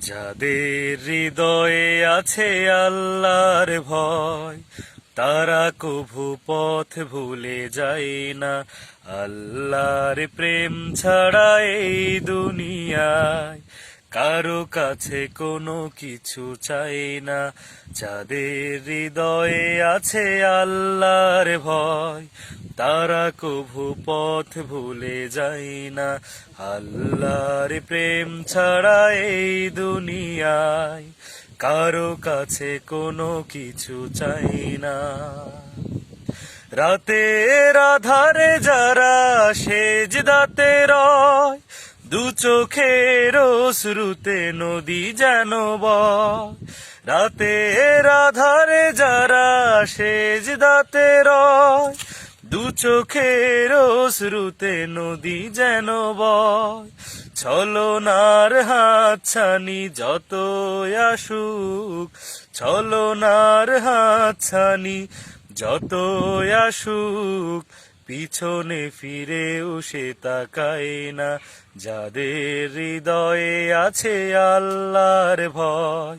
যাদের হৃদয়ে আছে আল্লাহর ভয়, তারা কভু পথ ভুলে যায় না। আল্লাহর প্রেম ছাড়া এই দুনিয়ায় কারও কাছে কোনো কিছু চাই না। যাদের হৃদয়ে আছে আল্লাহর ভয় তারা কভু পথ ভুলে যায় না। আল্লাহর প্রেম ছাড়া এই দুনিয়ায় কারও কাছে কোনো কিছু চাই না। রাতের আধারে যারা সেজদাতে রয়, দু চোখের শ্রুতে নদী যেন রাতের আধারে যারা সেজদাতে রয় দু চোখের শ্রুতে নদী যেন বয়। ছলনার হাত ছানি যত আসুক, ছলনার হাত ছানি যত আসুক, পিছনে ফিরেও সে তাকায় না। যাদের হৃদয়ে আছে আল্লাহর ভয়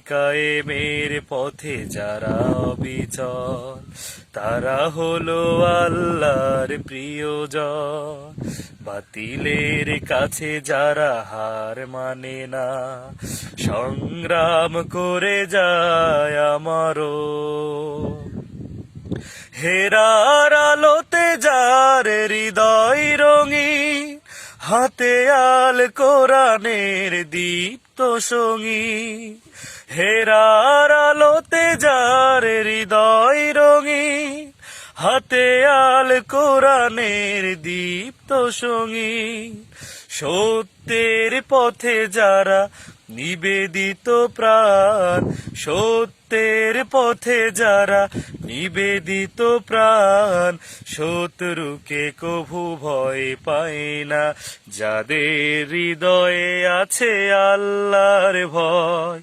কায়েমের পথে যারা অবিচল, তারা হলো আল্লাহর প্রিয়জন। বাতিলের কাছে যারা হার মানে না, সংগ্রাম করে যায় আমারও। হেরার আলোতে যার হৃদয় রঙি হাতে আল কোরআনের দীপ্ত সঙ্গী। হেরার আলোতে যার হৃদয় রঙি হাতে আল কোরআনের দীপ্ত সঙ্গী সত্যের পথে যারা নিবেদিত প্রাণ, সত্যের পথে যারা নিবেদিত প্রাণ, শত্রুকে কভু ভয় পায় না। যাদের হৃদয়ে আছে আল্লাহর ভয়